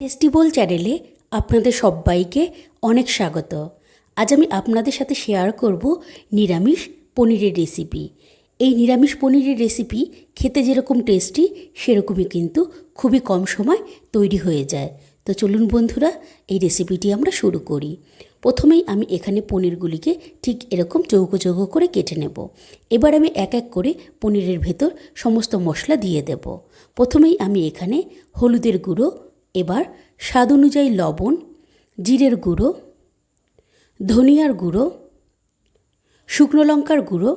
টেস্টিবল চ্যানেলে আপনাদের সবাইকে অনেক স্বাগত। আজ আমি আপনাদের সাথে শেয়ার করব নিরামিষ পনিরের রেসিপি এই নিরামিষ পনিরের রেসিপি খেতে যেরকম টেস্টি সেরকমই কিন্তু খুবই কম সময় তৈরি হয়ে যায়। তো চলুন বন্ধুরা, এই রেসিপিটি আমরা শুরু করি। প্রথমেই আমি এখানে পনিরগুলিকে ঠিক এরকম চৌকো চৌকো করে কেটে নেব। এবার আমি এক এক করে পনিরের ভেতর সমস্ত মশলা দিয়ে দেব। প্রথমেই আমি এখানে হলুদের গুঁড়ো এবার স্বাদ অনুযায়ী লবণ, জিরের গুঁড়ো, ধনিয়ার গুঁড়ো, শুকনো লঙ্কার গুঁড়ো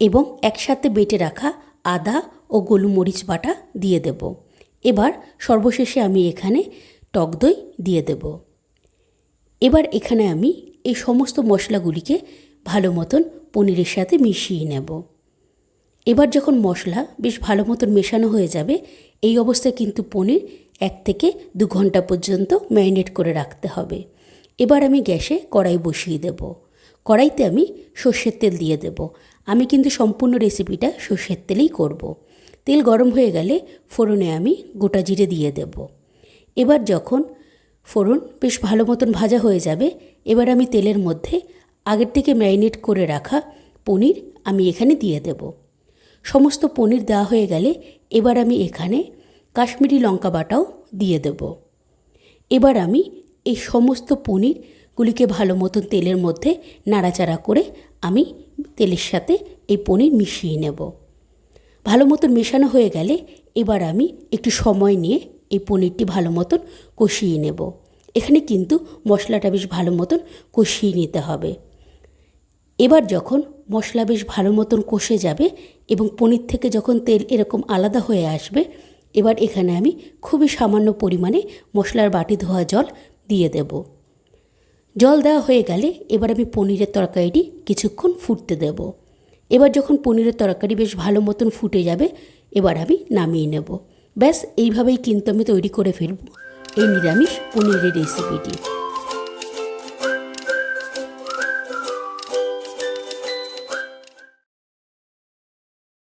এবং একসাথে বেটে রাখা আদা ও গোলমরিচ বাটা দিয়ে দেব। এবার সর্বশেষে আমি এখানে টক দই দিয়ে দেব। এবার এখানে আমি এই সমস্ত মশলাগুলিকে ভালো মতন পনিরের সাথে মিশিয়ে নেব। এবার যখন মশলা বেশ ভালো মতন মেশানো হয়ে যাবে, এই অবস্থায় কিন্তু পনির এক থেকে দু ঘণ্টা পর্যন্ত ম্যারিনেট করে রাখতে হবে। এবার আমি গ্যাসে কড়াই বসিয়ে দেব। কড়াইতে আমি সর্ষের তেল দিয়ে দেব। আমি কিন্তু সম্পূর্ণ রেসিপিটা সর্ষের তেলেই করব। তেল গরম হয়ে গেলে ফোড়নে আমি গোটা জিরে দিয়ে দেব। এবার যখন ফোড়ন বেশ ভালো মতন ভাজা হয়ে যাবে, এবার আমি তেলের মধ্যে আগের থেকে ম্যারিনেট করে রাখা পনির আমি এখানে দিয়ে দেবো। সমস্ত পনির দেওয়া হয়ে গেলে এবার আমি এখানে কাশ্মীরি লঙ্কা বাটাও দিয়ে দেব। এবার আমি এই সমস্ত পনিরগুলিকে ভালো মতন তেলের মধ্যে নাড়াচাড়া করে আমি তেলের সাথে এই পনির মিশিয়ে নেব। ভালো মতন মেশানো হয়ে গেলে এবার আমি একটু সময় নিয়ে এই পনিরটি ভালো মতন কষিয়ে নেব। এখানে কিন্তু মশলাটা বেশ ভালো মতন কষিয়ে নিতে হবে। এবার যখন মশলা বেশ ভালো মতন কষে যাবে এবং পনির থেকে যখন তেল এরকম আলাদা হয়ে আসবে, এবার এখানে আমি খুবই সামান্য পরিমাণে মশলার বাটি ধোয়া জল দিয়ে দেব। জল দেওয়া হয়ে গেলে এবার আমি পনিরের তরকারিটি কিছুক্ষণ ফুটতে দেব। এবার যখন পনিরের তরকারি বেশ ভালো মতন ফুটে যাবে, এবার আমি নামিয়ে নেব। ব্যাস, এইভাবেই কিন্তু আমি তৈরি করে ফেলব এই নিরামিষ পনিরের রেসিপিটি